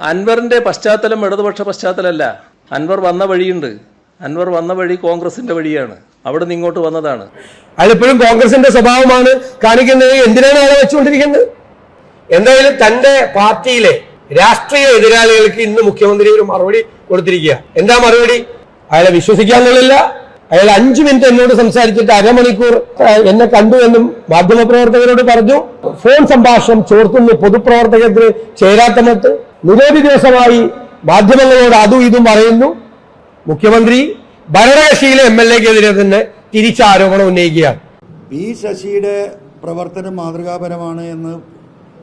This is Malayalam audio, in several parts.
അൻവറിന്റെ പശ്ചാത്തലം ഇടതുപക്ഷ പശ്ചാത്തലമല്ല. അൻവർ വന്ന വഴിയുണ്ട്. അൻവർ വന്ന വഴി കോൺഗ്രസിന്റെ വഴിയാണ്. അവിടെ നിന്ന് ഇങ്ങോട്ട് വന്നതാണ്. അതിപ്പോഴും കോൺഗ്രസിന്റെ സ്വഭാവമാണ് കാണിക്കുന്നത്. എന്തിനാണ് അയാളെ വെച്ചുകൊണ്ടിരിക്കുന്നത്? എന്തായാലും തന്റെ പാർട്ടിയിലെ രാഷ്ട്രീയ എതിരാളികൾക്ക് ഇന്ന് മുഖ്യമന്ത്രി ഒരു മറുപടി കൊടുത്തിരിക്കുക എന്താ മറുപടി? അയാളെ വിശ്വസിക്കാൻ കൊള്ളില്ല അയാൾ അഞ്ചു മിനിറ്റ് എന്നോട് സംസാരിച്ചിട്ട് അരമണിക്കൂർ എന്നെ കണ്ടു എന്നും മാധ്യമപ്രവർത്തകരോട് പറഞ്ഞു. ഫോൺ സംഭാഷണം ചോർത്തുന്നു. പൊതുപ്രവർത്തകത്തിന് ചേരാത്ത നിരവധി ദിവസമായി മാധ്യമങ്ങളോട് അതും ഇതും പറയുന്നു. മുഖ്യമന്ത്രി ഭരണകക്ഷിയിലെ എം എൽ എക്കെതിരെ തന്നെ തിരിച്ച ആരോപണം ഉന്നയിക്കുകയാണ്. പി ശശിയുടെ പ്രവർത്തനം മാതൃകാപരമാണ് എന്ന്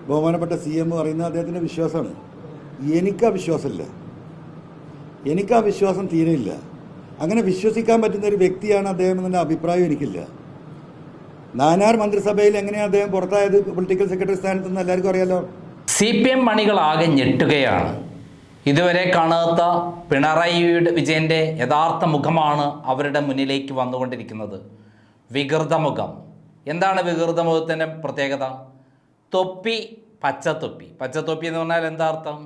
ബഹുമാനപ്പെട്ട സി എം പറയുന്നത് അദ്ദേഹത്തിന്റെ വിശ്വാസമാണ്. എനിക്ക് ആ വിശ്വാസമില്ല എനിക്ക് ആ വിശ്വാസം തീരെയില്ല. അങ്ങനെ വിശ്വസിക്കാൻ പറ്റുന്ന ഒരു വ്യക്തിയാണ് അദ്ദേഹം എന്നുള്ള അഭിപ്രായം എനിക്കില്ല. നാനാർ മന്ത്രിസഭയിൽ എങ്ങനെയാണ് അദ്ദേഹം പുറത്തായത്? പൊളിറ്റിക്കൽ സെക്രട്ടറി സ്ഥാനത്ത് നിന്ന് എല്ലാവർക്കും അറിയാലോ? സി പി എം മണികളാകെ ഞെട്ടുകയാണ്. ഇതുവരെ കാണാത്ത പിണറായി വിജയന്റെ യഥാർത്ഥ മുഖമാണ് അവരുടെ മുന്നിലേക്ക് വന്നുകൊണ്ടിരിക്കുന്നത്. വികൃത മുഖം. എന്താണ് വികൃത മുഖത്തിന്റെ പ്രത്യേകത? തൊപ്പി പച്ചത്തൊപ്പി. പച്ചത്തൊപ്പി എന്ന് പറഞ്ഞാൽ എന്താർത്ഥം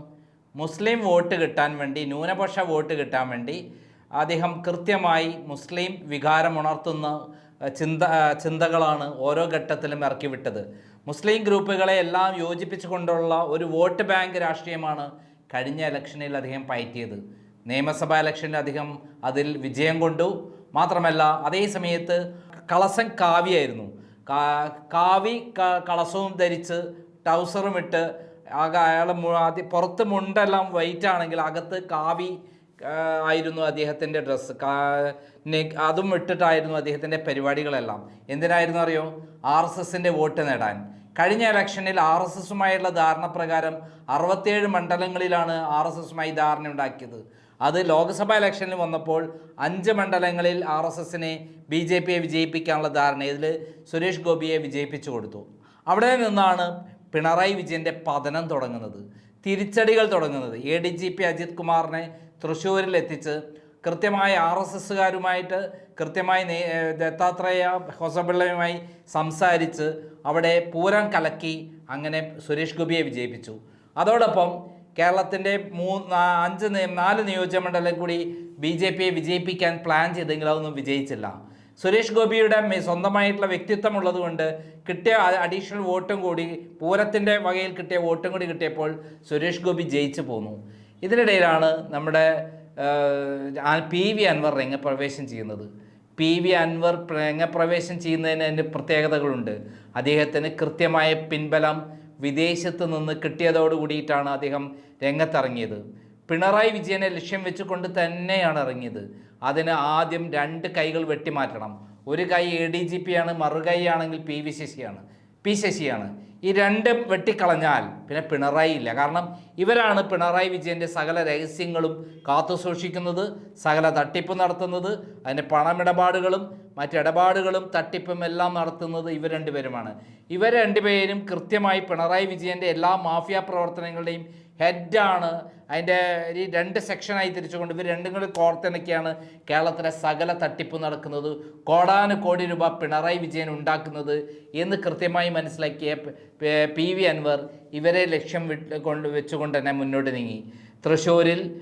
മുസ്ലിം വോട്ട് കിട്ടാൻ വേണ്ടി ന്യൂനപക്ഷ വോട്ട് കിട്ടാൻ വേണ്ടി അദ്ദേഹം കൃത്യമായി മുസ്ലിം വികാരമുണർത്തുന്ന ഉണർത്തുന്ന ചിന്ത ചിന്തകളാണ് ഓരോ ഘട്ടത്തിലും ഇറക്കി വിട്ടത് മുസ്ലിം ഗ്രൂപ്പുകളെ എല്ലാം യോജിപ്പിച്ചുകൊണ്ടുള്ള ഒരു വോട്ട് ബാങ്ക് രാഷ്ട്രീയമാണ് കഴിഞ്ഞ ഇലക്ഷനിൽ അദ്ദേഹം പയറ്റിയത്. നിയമസഭാ ഇലക്ഷനിൽ അദ്ദേഹം അതിൽ വിജയം കൊണ്ടു. മാത്രമല്ല അതേ സമയത്ത് കളസൻ കാവ്യായിരുന്നു. കാവി കളസവും ധരിച്ച് ടൗസറും ഇട്ട് അയാൾ പുറത്ത് മുണ്ടെല്ലാം വൈറ്റ് ആണെങ്കിൽ അകത്ത് കാവി ആയിരുന്നു അദ്ദേഹത്തിന്റെ ഡ്രസ്സ് അതും ഇട്ടിട്ടായിരുന്നു അദ്ദേഹത്തിന്റെ പരിപാടികളെല്ലാം. എന്തിനായിരുന്നു അറിയോ? ആർ എസ് എസിന്റെ വോട്ട് നേടാൻ. കഴിഞ്ഞ ഇലക്ഷനിൽ ആർ എസ് എസുമായുള്ള ധാരണ പ്രകാരം അറുപത്തേഴ് മണ്ഡലങ്ങളിലാണ് ആർ എസ് എസുമായി ധാരണ ഉണ്ടാക്കിയത്. അത് ലോക്സഭാ ഇലക്ഷനിൽ വന്നപ്പോൾ അഞ്ച് മണ്ഡലങ്ങളിൽ ആർ എസ് എസിനെ ബി ജെ പിയെ വിജയിപ്പിക്കാനുള്ള ധാരണ ഇതിൽ സുരേഷ് ഗോപിയെ വിജയിപ്പിച്ചു കൊടുത്തു. അവിടെ നിന്നാണ് പിണറായി വിജയന്റെ പതനം തുടങ്ങുന്നത്. തിരിച്ചടികൾ തുടങ്ങുന്നത്. A D G P Ajith കുമാറിനെ തൃശ്ശൂരിൽ എത്തിച്ച് കൃത്യമായി ആർ എസ് എസ്സുകാരുമായിട്ട് കൃത്യമായി ദത്താത്രേയ ഹൊസപിള്ളയുമായി സംസാരിച്ച് അവിടെ പൂരം കലക്കി അങ്ങനെ സുരേഷ് ഗോപിയെ വിജയിപ്പിച്ചു. അതോടൊപ്പം കേരളത്തിന്റെ മൂന്ന് അഞ്ച് നാല് നിയോജകമണ്ഡലം കൂടി ബി ജെ പിയെ വിജയിപ്പിക്കാൻ പ്ലാൻ ചെയ്തെങ്കിലും അതൊന്നും വിജയിച്ചില്ല. സുരേഷ് ഗോപിയുടെ സ്വന്തമായിട്ടുള്ള വ്യക്തിത്വം ഉള്ളതുകൊണ്ട് കിട്ടിയ അഡീഷണൽ വോട്ടും കൂടി പൂരത്തിന്റെ വകയിൽ കിട്ടിയ വോട്ടും കൂടി കിട്ടിയപ്പോൾ സുരേഷ് ഗോപി ജയിച്ചു പോന്നു. ഇതിനിടയിലാണ് നമ്മുടെ പി വി അൻവർ രംഗപ്രവേശം ചെയ്യുന്നത്. പി വി അൻവർ രംഗപ്രവേശം ചെയ്യുന്നതിന് അതിന്റെ പ്രത്യേകതകളുണ്ട്. അദ്ദേഹത്തിന് കൃത്യമായ പിൻബലം വിദേശത്ത് നിന്ന് കിട്ടിയതോടു കൂടിയിട്ടാണ് അദ്ദേഹം രംഗത്തിറങ്ങിയത്. പിണറായി വിജയനെ ലക്ഷ്യം വെച്ചുകൊണ്ട് തന്നെയാണ് ഇറങ്ങിയത്. അതിന് ആദ്യം രണ്ട് കൈകൾ വെട്ടിമാറ്റണം. ഒരു chi A D G P ആണ് മറുകൈ ആണെങ്കിൽ പി വി ശശിയാണ്. പി ആണ്. ഈ രണ്ട് വെട്ടിക്കളഞ്ഞാൽ പിന്നെ പിണറായി ഇല്ല. കാരണം ഇവരാണ് പിണറായി വിജയന്റെ സകല രഹസ്യങ്ങളും കാത്തു സൂക്ഷിക്കുന്നത് സകല തട്ടിപ്പ് നടത്തുന്നത് അതിന്റെ പണമിടപാടുകളും മറ്റിടപാടുകളും തട്ടിപ്പും എല്ലാം നടത്തുന്നത് ഇവർ രണ്ടുപേരുമാണ്. ഇവർ രണ്ടുപേരും കൃത്യമായി പിണറായി വിജയന്റെ എല്ലാ മാഫിയ പ്രവർത്തനങ്ങളുടെയും ഹെഡാണ്. അതിന്റെ ഈ രണ്ട് സെക്ഷനായി തിരിച്ചുകൊണ്ട് ഇവർ രണ്ടും കൂടി കോർത്തിണക്കിയാണ് കേരളത്തിലെ സകല തട്ടിപ്പ് നടക്കുന്നത്. കോടാനു കോടി രൂപ പിണറായി വിജയൻ ഉണ്ടാക്കുന്നത് എന്ന് കൃത്യമായി മനസ്സിലാക്കിയ പ- വി അൻവർ ഇവരെ ലക്ഷ്യം കൊണ്ട് വെച്ചുകൊണ്ട് തന്നെ മുന്നോട്ട് നീങ്ങി. തൃശ്ശൂരിൽ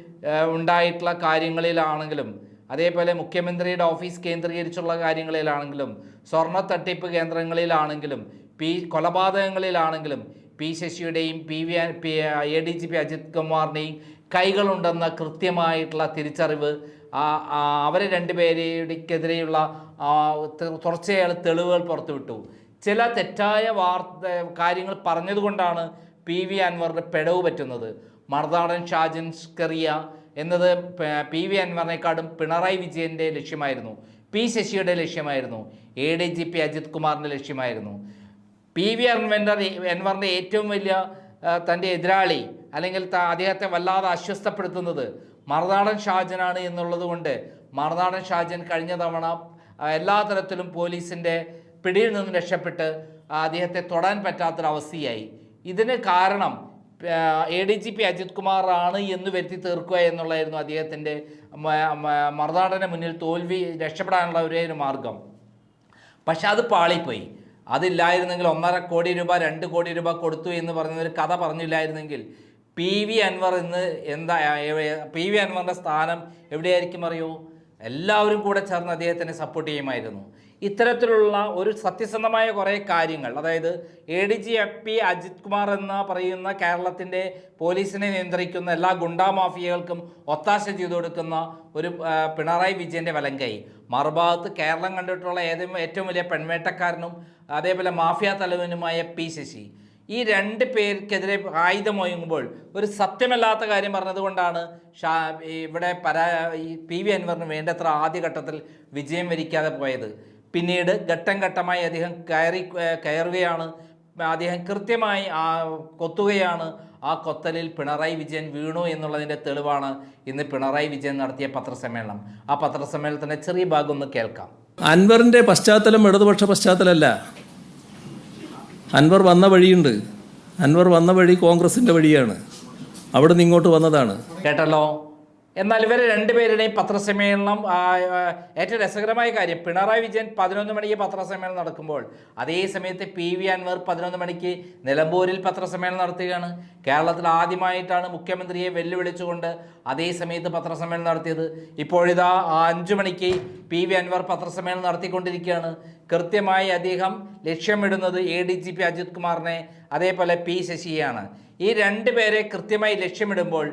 ഉണ്ടായിട്ടുള്ള കാര്യങ്ങളിലാണെങ്കിലും അതേപോലെ മുഖ്യമന്ത്രിയുടെ ഓഫീസ് കേന്ദ്രീകരിച്ചുള്ള കാര്യങ്ങളിലാണെങ്കിലും സ്വർണ തട്ടിപ്പ് കേന്ദ്രങ്ങളിലാണെങ്കിലും പി കൊലപാതകങ്ങളിലാണെങ്കിലും P ശശിയുടെയും P V A D G P Ajith കുമാറിന്റെയും കൈകളുണ്ടെന്ന കൃത്യമായിട്ടുള്ള തിരിച്ചറിവ് അവരെ ത- തുടർച്ചയായ തെളിവുകൾ പുറത്തുവിട്ടു. ചില തെറ്റായ വാർത്ത കാര്യങ്ങൾ പറഞ്ഞതുകൊണ്ടാണ് പി വി അൻവറിന് പിഴവ് പറ്റുന്നത്. മർദാടൻ ഷാജൻ സ്കറിയ എന്നത് പി വി അൻവറിനെക്കാളും പിണറായി വിജയന്റെ ലക്ഷ്യമായിരുന്നു. പി ശശിയുടെ ലക്ഷ്യമായിരുന്നു. A D G P Ajith കുമാറിന്റെ ലക്ഷ്യമായിരുന്നു. പി വി അൻവർ എൻവറിന്റെ ഏറ്റവും വലിയ തന്റെ എതിരാളി അല്ലെങ്കിൽ അദ്ദേഹത്തെ വല്ലാതെ അസ്വസ്ഥപ്പെടുത്തുന്നത് മറുനാടൻ ഷാജനാണ് എന്നുള്ളത് കൊണ്ട് മറുനാടൻ ഷാജൻ കഴിഞ്ഞ തവണ എല്ലാ തരത്തിലും പോലീസിന്റെ പിടിയിൽ നിന്നും രക്ഷപ്പെട്ട് അദ്ദേഹത്തെ തൊടാൻ പറ്റാത്തൊരവസ്ഥയായി. ഇതിന് കാരണം A D G P Ajith കുമാറാണ് എന്ന് വരുത്തി തീർക്കുക എന്നുള്ളതായിരുന്നു അദ്ദേഹത്തിന്റെ മറുനാടന് മുന്നിൽ തോൽവി രക്ഷപ്പെടാനുള്ള ഒരേ ഒരു മാർഗം. പക്ഷെ അത് പാളിപ്പോയി. അതില്ലായിരുന്നെങ്കിൽ ഒന്നര കോടി രൂപ രണ്ട് കോടി രൂപ കൊടുത്തു എന്ന് പറയുന്ന ഒരു കഥ പറഞ്ഞില്ലായിരുന്നെങ്കിൽ പി വി അൻവർ ഇന്ന് എന്താ പി വി അൻവറിന്റെ സ്ഥാനം എവിടെയായിരിക്കും അറിയോ? എല്ലാവരും കൂടെ ചേർന്ന് അദ്ദേഹത്തിനെ സപ്പോർട്ട് ചെയ്യുമായിരുന്നു. ഇത്തരത്തിലുള്ള ഒരു സത്യസന്ധമായ കുറേ കാര്യങ്ങൾ അതായത് A D G F P Ajith Kumar എന്ന് പറയുന്ന കേരളത്തിന്റെ പോലീസിനെ നിയന്ത്രിക്കുന്ന എല്ലാ ഗുണ്ടാ മാഫിയകൾക്കും ഒത്താശ ചെയ്തു കൊടുക്കുന്ന ഒരു പിണറായി വിജയന്റെ വലങ്കൈ മറുഭാഗത്ത് കേരളം കണ്ടിട്ടുള്ള ഏതും ഏറ്റവും വലിയ പെൺവേട്ടക്കാരനും അതേപോലെ മാഫിയ തലവനുമായ പി ശശി. ഈ രണ്ട് പേർക്കെതിരെ ആയുധമൊഴുങ്ങുമ്പോൾ ഒരു സത്യമല്ലാത്ത കാര്യം പറഞ്ഞതുകൊണ്ടാണ് ഷാ ഇവിടെ പരാ ഈ പി വി അൻവറിന് വേണ്ടത്ര ആദ്യഘട്ടത്തിൽ വിജയം വരിക്കാതെ പോയത്. പിന്നീട് ഘട്ടം ഘട്ടമായി അദ്ദേഹം കയറി കയറുകയാണ്. അദ്ദേഹം കൃത്യമായി ആ കൊത്തുകയാണ്. ആ കൊത്തലിൽ പിണറായി വിജയൻ വീണു എന്നുള്ളതിന്റെ തെളിവാണ് ഇന്ന് പിണറായി വിജയൻ നടത്തിയ പത്രസമ്മേളനം. ആ പത്രസമ്മേളനത്തിന്റെ ചെറിയ ഭാഗം ഒന്ന് കേൾക്കാം. അൻവറിന്റെ പശ്ചാത്തലം ഇടതുപക്ഷ പശ്ചാത്തലമല്ല. അൻവർ വന്ന വഴിയുണ്ട്. അൻവർ വന്ന വഴി കോൺഗ്രസിന്റെ വഴിയാണ്. അവിടെ നിന്ന് ഇങ്ങോട്ട് വന്നതാണ്. കേട്ടല്ലോ? എന്നാൽ ഇവർ രണ്ടുപേരുടെയും പത്രസമ്മേളനം ഏറ്റവും രസകരമായ കാര്യം പിണറായി വിജയൻ പതിനൊന്ന് മണിക്ക് പത്രസമ്മേളനം നടക്കുമ്പോൾ അതേ സമയത്ത് പി വി അൻവർ പതിനൊന്ന് മണിക്ക് നിലമ്പൂരിൽ പത്രസമ്മേളനം നടത്തുകയാണ്. കേരളത്തിൽ ആദ്യമായിട്ടാണ് മുഖ്യമന്ത്രിയെ വെല്ലുവിളിച്ചുകൊണ്ട് അതേ സമയത്ത് പത്രസമ്മേളനം നടത്തിയത്. ഇപ്പോഴിതാ അഞ്ചു മണിക്ക് പി വി അൻവർ പത്രസമ്മേളനം നടത്തിക്കൊണ്ടിരിക്കുകയാണ്. കൃത്യമായി അദ്ദേഹം ലക്ഷ്യമിടുന്നത് A D G P Ajith കുമാറിനെ അതേപോലെ പി ശശിയെയാണ്. ഈ രണ്ടുപേരെ കൃത്യമായി ലക്ഷ്യമിടുമ്പോൾ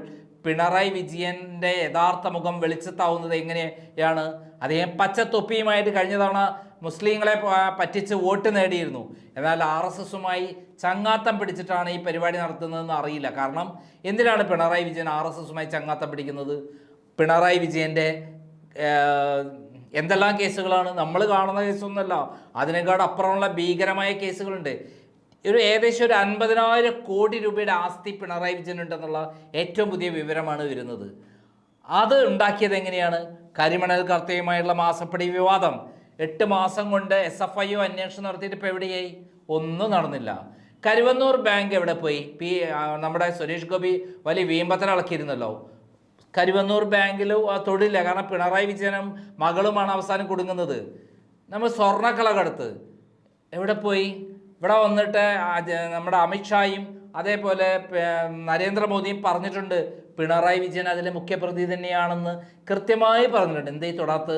പിണറായി വിജയന്റെ യഥാർത്ഥ മുഖം വെളിച്ചത്താവുന്നത് എങ്ങനെയാണ്? അദ്ദേഹം പച്ച തൊപ്പിയുമായിട്ട് കഴിഞ്ഞ തവണ മുസ്ലിങ്ങളെ പറ്റിച്ച് വോട്ട് നേടിയിരുന്നു. എന്നാൽ ആർ എസ് എസുമായി ചങ്ങാത്തം പിടിച്ചിട്ടാണ് ഈ പരിപാടി നടത്തുന്നതെന്ന് അറിയില്ല. കാരണം എന്തിനാണ് പിണറായി വിജയൻ ആർ എസ് എസുമായി ചങ്ങാത്തം പിടിക്കുന്നത്? പിണറായി വിജയന്റെ എന്തെല്ലാം കേസുകളാണ്? നമ്മൾ കാണുന്ന കേസൊന്നുമല്ല. അതിനേക്കാൾ അപ്പുറമുള്ള ഭീകരമായ കേസുകളുണ്ട്. ഒരു ഏകദേശം ഒരു അൻപതിനായിരം കോടി രൂപയുടെ ആസ്തി പിണറായി വിജയൻ ഉണ്ടെന്നുള്ള ഏറ്റവും പുതിയ വിവരമാണ് വരുന്നത്. അത് ഉണ്ടാക്കിയത് എങ്ങനെയാണ്? കരിമണൽ കർത്തയുമായുള്ള മാസപ്പടി വിവാദം. എട്ട് മാസം കൊണ്ട് എസ് എഫ് ഐ ഒ അന്വേഷണം നടത്തിയിട്ട് ഇപ്പോൾ എവിടെയായി? ഒന്നും നടന്നില്ല. കരുവന്നൂർ ബാങ്ക് എവിടെ പോയി? പി നമ്മുടെ സുരേഷ് ഗോപി വലിയ വീമ്പത്തിന് ഇളക്കിയിരുന്നല്ലോ. കരുവന്നൂർ ബാങ്കിൽ തൊഴിലില്ല. കാരണം പിണറായി വിജയനും മകളുമാണ് അവസാനം കൊടുങ്ങുന്നത്. നമ്മൾ സ്വർണക്കളകടുത്ത്. എവിടെ പോയി? ഇവിടെ വന്നിട്ട് നമ്മുടെ അമിത്ഷായും അതേപോലെ നരേന്ദ്രമോദിയും പറഞ്ഞിട്ടുണ്ട് പിണറായി വിജയൻ അതിലെ മുഖ്യപ്രതി തന്നെയാണെന്ന് കൃത്യമായി പറഞ്ഞിട്ടുണ്ട്. എന്തേ തൊടാത്ത്?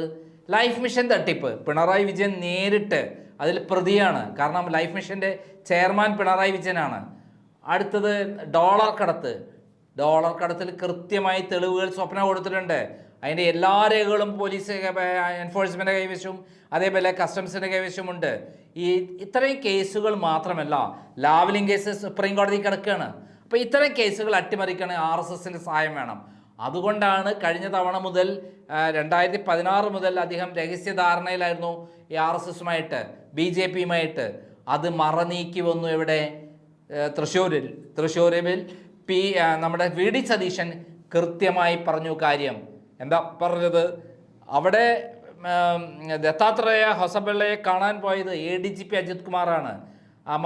ലൈഫ് മിഷൻ തട്ടിപ്പ്. പിണറായി വിജയൻ നേരിട്ട് അതിൽ പ്രതിയാണ്. കാരണം ലൈഫ് മിഷന്റെ ചെയർമാൻ പിണറായി വിജയനാണ്. അടുത്തത് ഡോളർ കടത്ത് ഡോളർ കടത്തിൽ കൃത്യമായി തെളിവുകൾ സ്വപ്ന കൊടുത്തിട്ടുണ്ട്. അതിന്റെ എല്ലാ രേഖകളും പോലീസ് എൻഫോഴ്സ്മെന്റ് കൈവശവും അതേപോലെ കസ്റ്റംസിന്റെ കൈവശമുണ്ട് ഈ ഇത്രയും കേസുകൾ മാത്രമല്ല ലാവലിംഗ് കേസ് സുപ്രീം കോടതി കിടക്കുകയാണ് അപ്പോൾ ഇത്തരം കേസുകൾ അട്ടിമറിക്കണമെങ്കിൽ ആർ എസ് എസിന്റെ സഹായം വേണം. അതുകൊണ്ടാണ് കഴിഞ്ഞ തവണ മുതൽ രണ്ടായിരത്തി പതിനാറ് മുതൽ അദ്ദേഹം രഹസ്യധാരണയിലായിരുന്നു ഈ ആർ എസ് എസുമായിട്ട് ബി ജെ പിയുമായിട്ട്. അത് മറനീക്കി വന്നു ഇവിടെ തൃശ്ശൂരിൽ. തൃശ്ശൂരിൽ പി നമ്മുടെ വി ഡി സതീശൻ കൃത്യമായി പറഞ്ഞു കാര്യം. എന്താ പറഞ്ഞത്? അവിടെ ദത്താത്രേയ ഹൊസബിള്ളയെ കാണാൻ പോയത് A D G P Ajith കുമാറാണ്.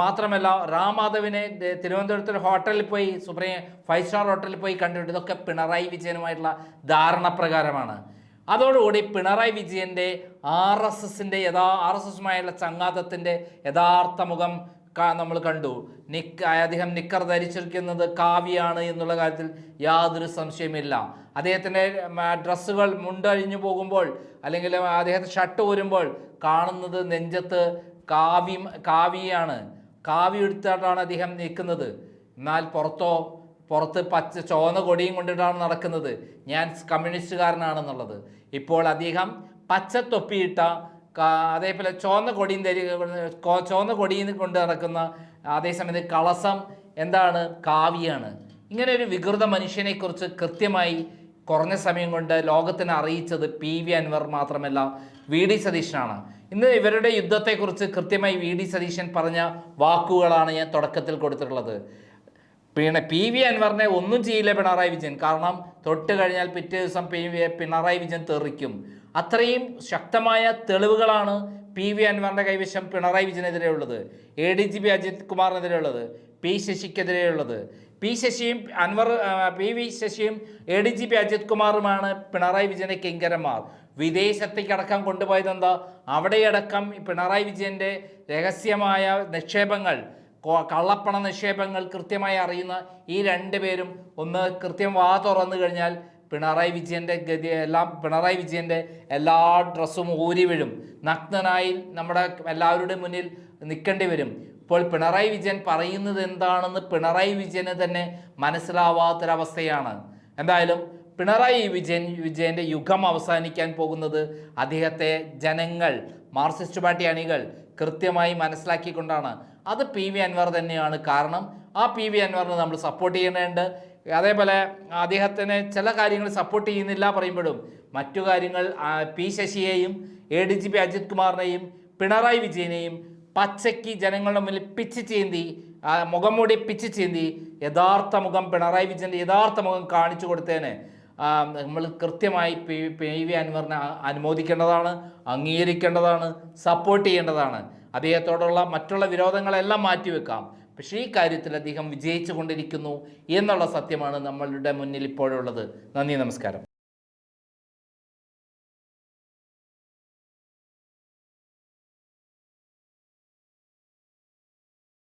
മാത്രമല്ല രാമാധവിനെ തിരുവനന്തപുരത്തൊരു ഹോട്ടലിൽ പോയി സുപ്രീം ഫൈവ് സ്റ്റാർ ഹോട്ടലിൽ പോയി കണ്ടിട്ട് ഇതൊക്കെ പിണറായി വിജയനുമായിട്ടുള്ള ധാരണപ്രകാരമാണ് അതോടുകൂടി പിണറായി വിജയന്റെ ആർ എസ് എസിന്റെ യഥാ ആർ എസ് എസുമായുള്ള ചങ്ങാതത്തിന്റെ യഥാർത്ഥ മുഖം നമ്മൾ കണ്ടു. നിക്ക് അദ്ദേഹം നിക്കർ ധരിച്ചിരിക്കുന്നത് കാവ്യാണ് എന്നുള്ള കാര്യത്തിൽ യാതൊരു സംശയമില്ല. അദ്ദേഹത്തിന്റെ ഡ്രസ്സുകൾ മുണ്ടഴിഞ്ഞു പോകുമ്പോൾ അല്ലെങ്കിൽ അദ്ദേഹത്തെ ഷർട്ട് ഊരുമ്പോൾ കാണുന്നത് നെഞ്ചത്ത് കാവ്യ കാവ്യാണ് കാവ്യ എടുത്തിട്ടാണ് അദ്ദേഹം നിൽക്കുന്നത്. എന്നാൽ പുറത്തോ പുറത്ത് പച്ച ചുവന്ന കൊടിയും കൊണ്ടിട്ടാണ് നടക്കുന്നത്. ഞാൻ കമ്മ്യൂണിസ്റ്റുകാരനാണെന്നുള്ളത്. ഇപ്പോൾ അദ്ദേഹം പച്ച തൊപ്പിയിട്ട അതേപോലെ ചുവന്ന കൊടിയും കൊ- ചുവന്ന കൊടിയും കൊണ്ട് നടക്കുന്ന അതേസമയത്ത് കളസം എന്താണ്? കാവ്യാണ്. ഇങ്ങനെ ഒരു വികൃത മനുഷ്യനെക്കുറിച്ച് കൃത്യമായി കുറഞ്ഞ സമയം കൊണ്ട് ലോകത്തിന് അറിയിച്ചത് പി വി അൻവർ മാത്രമല്ല വി ഡി സതീശനാണ്. ഇന്ന് ഇവരുടെ യുദ്ധത്തെക്കുറിച്ച് കൃത്യമായി വി ഡി സതീശൻ പറഞ്ഞ വാക്കുകളാണ് ഞാൻ തുടക്കത്തിൽ കൊടുത്തിട്ടുള്ളത്. പിന്നെ പി വി അൻവറിനെ ഒന്നും ചെയ്യില്ല പിണറായി വിജയൻ. കാരണം തൊട്ട് കഴിഞ്ഞാൽ പിറ്റേ ദിവസം പി പിണറായി വിജയൻ തെറിക്കും. അത്രയും ശക്തമായ തെളിവുകളാണ് പി വി അൻവറിന്റെ കൈവശം പിണറായി വിജയനെതിരെ ഉള്ളത് A D G P Ajith കുമാറിനെതിരെ ഉള്ളത് പി ശശിക്കെതിരെ ഉള്ളത് പി ശശിയും Anwar P V ശശിയും A D G P Ajith കുമാറുമാണ് Pinarayi വിജയന്റെ കിങ്കരന്മാർ. വിദേശത്തേക്കടക്കം കൊണ്ടുപോയത് എന്താ? അവിടെയടക്കം പിണറായി വിജയന്റെ രഹസ്യമായ നിക്ഷേപങ്ങൾ കള്ളപ്പണ നിക്ഷേപങ്ങൾ കൃത്യമായി അറിയുന്ന ഈ രണ്ട് പേരും ഒന്ന് കൃത്യം വാ തുറന്നു കഴിഞ്ഞാൽ പിണറായി വിജയന്റെ ഗതി എല്ലാം പിണറായി വിജയന്റെ എല്ലാ ഡ്രസ്സും ഊരി വീഴും. നഗ്നനായി നമ്മുടെ എല്ലാവരുടെയും മുന്നിൽ നിൽക്കേണ്ടി വരും. ഇപ്പോൾ പിണറായി വിജയൻ പറയുന്നത് എന്താണെന്ന് പിണറായി വിജയന് തന്നെ മനസ്സിലാവാത്തൊരവസ്ഥയാണ്. എന്തായാലും പിണറായി വിജയൻ വിജയന്റെ യുഗം അവസാനിക്കാൻ പോകുന്നത് അദ്ദേഹത്തെ ജനങ്ങൾ മാർക്സിസ്റ്റ് പാർട്ടി അണികൾ കൃത്യമായി മനസ്സിലാക്കിക്കൊണ്ടാണ്. അത് പി വി അൻവർ തന്നെയാണ് കാരണം. ആ പി വി അൻവറിനെ നമ്മൾ സപ്പോർട്ട് ചെയ്യേണ്ടതുണ്ട്. അതേപോലെ അദ്ദേഹത്തിന് ചില കാര്യങ്ങൾ സപ്പോർട്ട് ചെയ്യുന്നില്ല പറയുമ്പോഴും മറ്റു കാര്യങ്ങൾ P ശശിയെയും A D G P Ajith കുമാറിനെയും Pinarayi വിജയനെയും പച്ചയ്ക്ക് ജനങ്ങളുടെ മുന്നിൽ പിച്ച് ചീന്തി മുഖം മൂടി പിച്ച് ചീന്തി യഥാർത്ഥ മുഖം പിണറായി വിജയന്റെ യഥാർത്ഥ മുഖം കാണിച്ചു കൊടുത്തേനെ. നമ്മൾ കൃത്യമായി പി പി വി അൻവറിനെ അനുമോദിക്കേണ്ടതാണ് അംഗീകരിക്കേണ്ടതാണ് സപ്പോർട്ട് ചെയ്യേണ്ടതാണ്. അദ്ദേഹത്തോടുള്ള മറ്റുള്ള വിരോധങ്ങളെല്ലാം മാറ്റിവെക്കാം. പക്ഷേ ഈ കാര്യത്തിൽ അദ്ദേഹം വിജയിച്ചു കൊണ്ടിരിക്കുന്നു എന്നുള്ള സത്യമാണ് നമ്മളുടെ മുന്നിൽ ഇപ്പോഴുള്ളത്. നന്ദി നമസ്കാരം.